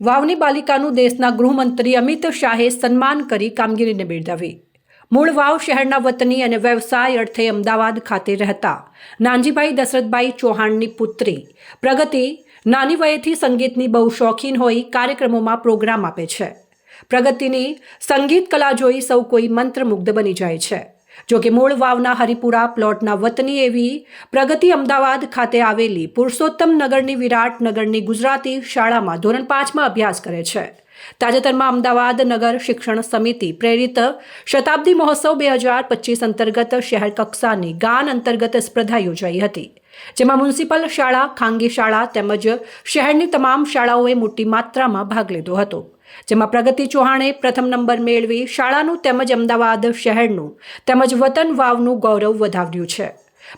વાવની બાલિકાનું દેશના ગૃહમંત્રી અમિત શાહે સન્માન કરી કામગીરીને બિરદાવી. મૂળ વાવ શહેરના વતની અને વ્યવસાય અર્થે અમદાવાદ ખાતે રહેતા નાનજીભાઈ દશરથભાઈ ચૌહાણની પુત્રી. પ્રગતિ નાની વયેથી સંગીતની બહુ શોખીન હોઈ કાર્યક્રમોમાં પ્રોગ્રામ આપે છે. પ્રગતિની સંગીત કલા જોઈ સૌ કોઈ મંત્રમુગ્ધ બની જાય છે. જો કે મૂળ વાવના હરિપુરા પ્લોટના વતની એવી પ્રગતિ અમદાવાદ ખાતે આવેલી પુરુષોત્તમ નગરની વિરાટ નગરની ગુજરાતી શાળામાં ધોરણ પાંચમાં અભ્યાસ કરે છે. તાજેતરમાં અમદાવાદ નગર શિક્ષણ સમિતિ પ્રેરિત શતાબ્દી મહોત્સવ બે હજાર પચીસ અંતર્ગત શહેર કક્ષાની ગાન અંતર્ગત સ્પર્ધા યોજાઈ હતી. જેમાં મ્યુનિસિપલ શાળા, ખાનગી શાળા તેમજ શહેરની તમામ શાળાઓએ મોટી માત્રામાં ભાગ લીધો હતો. જેમાં પ્રગતિ ચૌહાણે પ્રથમ નંબર મેળવી શાળાનું તેમજ અમદાવાદ શહેરનું તેમજ વતન વાવનું ગૌરવ વધાવ્યું છે.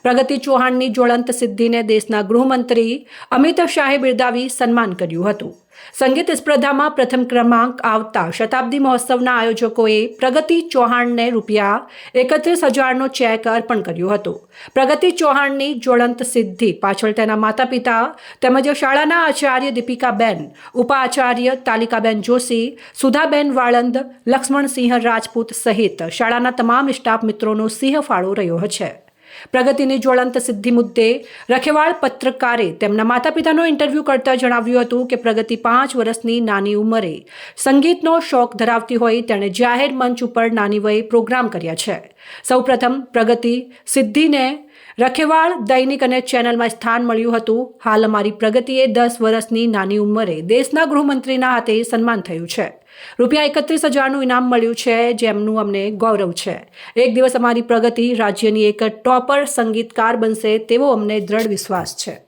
પ્રગતિ ચૌહાણની જ્વળંત સિદ્ધિને દેશના ગૃહમંત્રી અમિત શાહે બિરદાવી સન્માન કર્યું હતું. સંગીત સ્પર્ધામાં પ્રથમ ક્રમાંક આવતા શતાબ્દી મહોત્સવના આયોજકોએ પ્રગતિ ચૌહાણને રૂપિયા એકત્રીસ હજારનો ચેક અર્પણ કર્યો હતો. પ્રગતિ ચૌહાણની જ્વળંત સિદ્ધિ પાછળ તેના માતા પિતા તેમજ શાળાના આચાર્ય દીપિકાબેન, ઉપાચાર્ય તાલિકાબેન જોશી, સુધાબેન વાળંદ, લક્ષ્મણસિંહ રાજપૂત સહિત શાળાના તમામ સ્ટાફ મિત્રોનો સિંહ ફાળો રહ્યો છે. પ્રગતિની જ્વલંત સિદ્ધિ મુદ્દે રખેવાળ પત્રકારે તેમના માતા પિતાનો ઇન્ટરવ્યૂ કરતા જણાવ્યું હતું કે પ્રગતિ પાંચ વર્ષની નાની ઉંમરે સંગીતનો શોખ ધરાવતી હોય તેણે જાહેર મંચ ઉપર નાની વયે પ્રોગ્રામ કર્યા છે. સૌપ્રથમ પ્રગતિ સિદ્ધિને રખેવાળ દૈનિક અને ચેનલમાં સ્થાન મળ્યું હતું. હાલ અમારી પ્રગતિએ દસ વર્ષની નાની ઉંમરે દેશના ગૃહમંત્રીના હાથે સન્માન થયું છે. રૂપિયા એકત્રીસ હજારનું ઇનામ મળ્યું છે, જેમનું અમને ગૌરવ છે. એક દિવસ અમારી પ્રગતિ રાજ્યની એક ટોપર સંગીતકાર બનશે તેવો અમને દ્રઢ વિશ્વાસ છે.